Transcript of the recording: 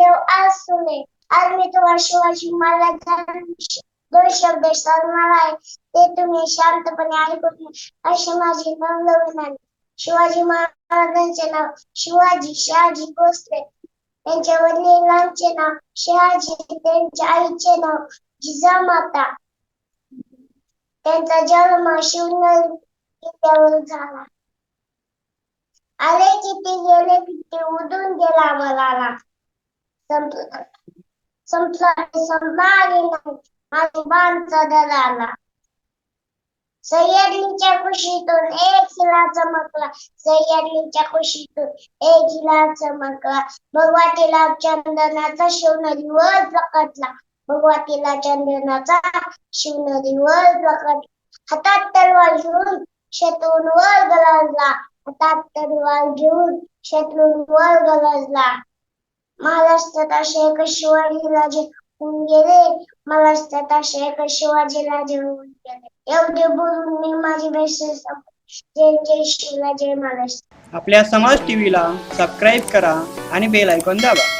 माझं नाव आज मी तुम्हाला शिवाजी महाराजांचे दोन शब्द सांगणार आहे ते तुम्ही शांतपणे ऐकून घ्या. असे माझे नाव शिवाजी महाराजांचे नाव शिवाजी शहाजी भोसले त्यांच्या वडिलांचे नाव शहाजी त्यांच्या आईचे नाव जिजामाता त्यांचा जन्म शिवनेरी किल्ल्यावर झाला आले किती गेले किती उडून गेला मला संपला संपला नाही माझी बाणचा दराला सह्याद्रीच्या कुशीतून एक हिला चमकला सह्याद्रीच्या कुशीतून एक हिला चमकला भगवतीला चंदनाचा शिवनदीवर प्रकटला भगवतीला चंदनाचा शिवनदीवर प्रकट हातात तलवार घेऊन शत्रूंवर गलजला हातात तलवार घेऊन शत्रूंवर गलजला महाराष्ट्रात असे एक शिवाजी राजे होऊन गेले महाराष्ट्रात असे एक शिवाजी राजे होऊन गेले एवढे बोलून मी माझी बेस्ट जय जय महाराष्ट्र आपल्या समाज टीव्हीला सबस्क्राईब करा आणि बेल ऐकून दाबा